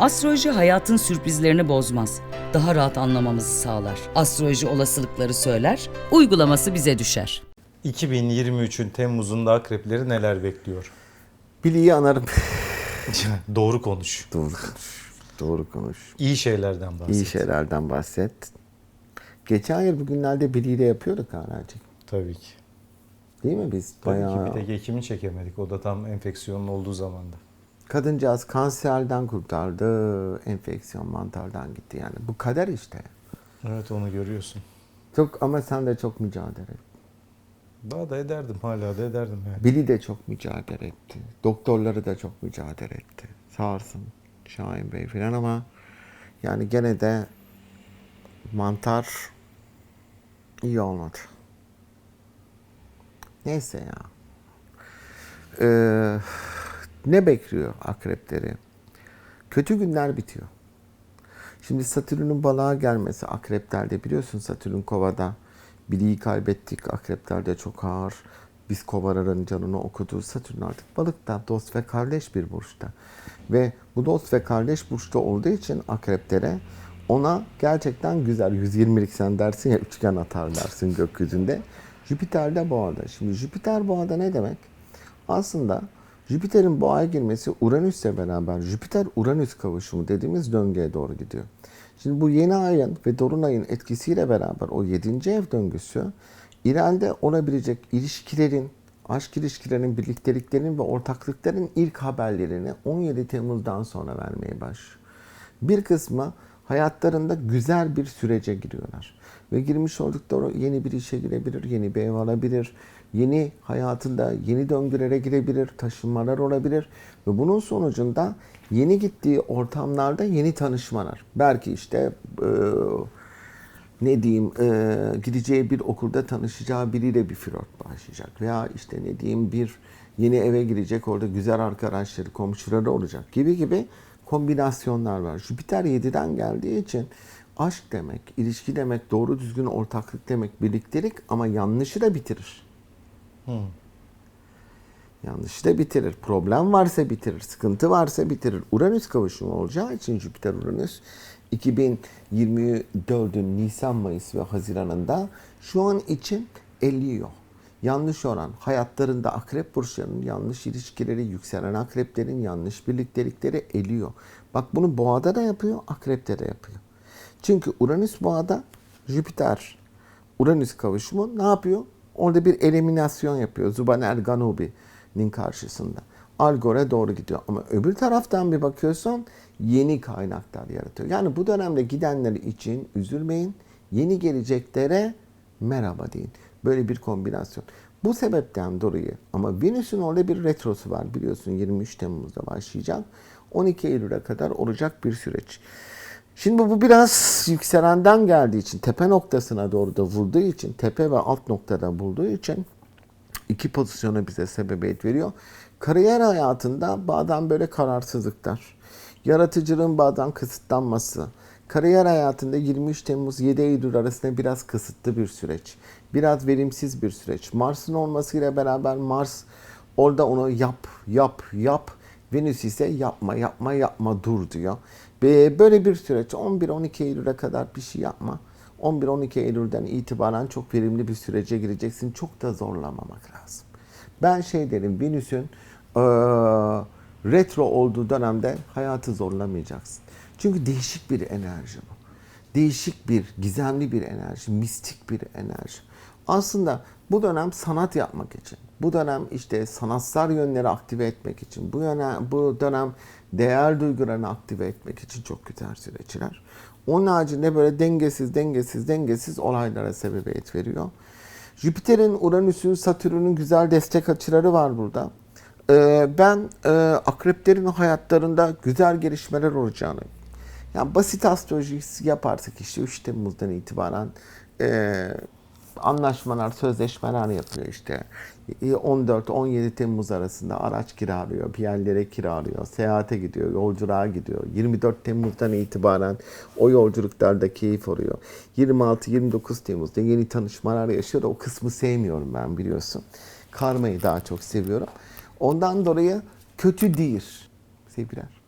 Astroloji hayatın sürprizlerini bozmaz. Daha rahat anlamamızı sağlar. Astroloji olasılıkları söyler, uygulaması bize düşer. 2023'ün Temmuz'unda akrepleri neler bekliyor? Bili'yi anarım. Doğru konuş. Doğru konuş. Doğru konuş. İyi şeylerden bahset. İyi şeylerden bahset. Geçen yıl bugünlerde Billy ile yapıyorduk Kaan'cığım. Tabii ki. Değil mi biz? Tabii Bayağı... ki bir tek Ekim'i çekemedik. O da tam enfeksiyonun olduğu zamanda. Kadıncağız kanserden kurtardı. Enfeksiyon mantardan gitti yani. Bu kader işte. Evet onu görüyorsun. Çok ama sen de çok mücadele ettin. Daha da ederdim. Hala da ederdim yani. Billy de çok mücadele etti. Doktorları da çok mücadele etti. Sağ olsun Şahin Bey falan ama yani gene de mantar iyi olmadı. Neyse ya. Ee, ne bekliyor akrepleri? Kötü günler bitiyor. Şimdi Satürn'ün balığa gelmesi akreplerde biliyorsun Satürn kovada. Biliği kaybettik akreplerde çok ağır. Biz kovaların canını okudu. Satürn artık balıkta dost ve kardeş bir burçta. Ve bu dost ve kardeş burçta olduğu için akreplere ona gerçekten güzel 120'lik sen dersin ya üçgen atar dersin gökyüzünde. Jüpiter de boğada. Şimdi Jüpiter boğada ne demek? Aslında Jüpiter'in boğaya girmesi Uranüs'le beraber Jüpiter-Uranüs kavuşumu dediğimiz döngüye doğru gidiyor. Şimdi bu yeni ayın ve dolunayın etkisiyle beraber o 7. ev döngüsü ileride olabilecek ilişkilerin, aşk ilişkilerinin, birlikteliklerin ve ortaklıkların ilk haberlerini 17 Temmuz'dan sonra vermeye başlıyor. Bir kısmı hayatlarında güzel bir sürece giriyorlar. Ve girmiş oldukları yeni bir işe girebilir, yeni bir ev alabilir, yeni hayatında yeni döngülere girebilir, taşınmalar olabilir. Ve bunun sonucunda yeni gittiği ortamlarda yeni tanışmalar. Belki işte e, ne diyeyim e, gideceği bir okulda tanışacağı biriyle bir flört başlayacak. Veya işte ne diyeyim bir yeni eve girecek orada güzel arkadaşları, komşuları olacak gibi gibi kombinasyonlar var. Jüpiter 7'den geldiği için aşk demek, ilişki demek, doğru düzgün ortaklık demek, birliktelik ama yanlışı da bitirir. Yanlışı da bitirir. Problem varsa bitirir. Sıkıntı varsa bitirir. Uranüs kavuşumu olacağı için Jüpiter Uranüs 2024'ün Nisan, Mayıs ve Haziran'ında şu an için eliyor. Yanlış oran hayatlarında akrep burçlarının yanlış ilişkileri, yükselen akreplerin yanlış birliktelikleri eliyor. Bak bunu boğada da yapıyor, akrepte de yapıyor. Çünkü Uranüs boğada, Jüpiter Uranüs kavuşumu ne yapıyor? Orada bir eliminasyon yapıyor. Zubaner Ganubi'nin karşısında. Algor'a doğru gidiyor. Ama öbür taraftan bir bakıyorsun yeni kaynaklar yaratıyor. Yani bu dönemde gidenler için üzülmeyin. Yeni geleceklere merhaba deyin. Böyle bir kombinasyon. Bu sebepten dolayı ama Venüs'ün orada bir retrosu var biliyorsun 23 Temmuz'da başlayacak. 12 Eylül'e kadar olacak bir süreç. Şimdi bu biraz yükselenden geldiği için, tepe noktasına doğru da vurduğu için, tepe ve alt noktada bulduğu için iki pozisyona bize sebebiyet veriyor. Kariyer hayatında bazen böyle kararsızlıklar, yaratıcılığın bazen kısıtlanması, kariyer hayatında 23 Temmuz 7 Eylül arasında biraz kısıtlı bir süreç. Biraz verimsiz bir süreç. Mars'ın olmasıyla beraber Mars orada onu yap, yap, yap. Venüs ise yapma, yapma, yapma, dur diyor. Böyle bir süreç 11-12 Eylül'e kadar bir şey yapma. 11-12 Eylül'den itibaren çok verimli bir sürece gireceksin. Çok da zorlamamak lazım. Ben şey derim Venüs'ün eee, retro olduğu dönemde hayatı zorlamayacaksın. Çünkü değişik bir enerji bu. Değişik bir, gizemli bir enerji, mistik bir enerji. Aslında bu dönem sanat yapmak için, bu dönem işte sanatsal yönleri aktive etmek için, bu dönem, bu dönem değer duygularını aktive etmek için çok güzel süreçler. Onun haricinde böyle dengesiz, dengesiz, dengesiz olaylara sebebiyet veriyor. Jüpiter'in, Uranüs'ün, Satürn'ün güzel destek açıları var burada. Ee, ben e, akreplerin hayatlarında güzel gelişmeler olacağını, yani basit astroloji yaparsak işte 3 Temmuz'dan itibaren e, anlaşmalar, sözleşmeler yapıyor işte. 14-17 Temmuz arasında araç kiralıyor, bir yerlere kiralıyor, seyahate gidiyor, yolculuğa gidiyor. 24 Temmuz'dan itibaren o yolculuklarda keyif oluyor. 26-29 Temmuz'da yeni tanışmalar yaşıyor da o kısmı sevmiyorum ben biliyorsun. Karmayı daha çok seviyorum. Ondan dolayı kötü değil sevgiler.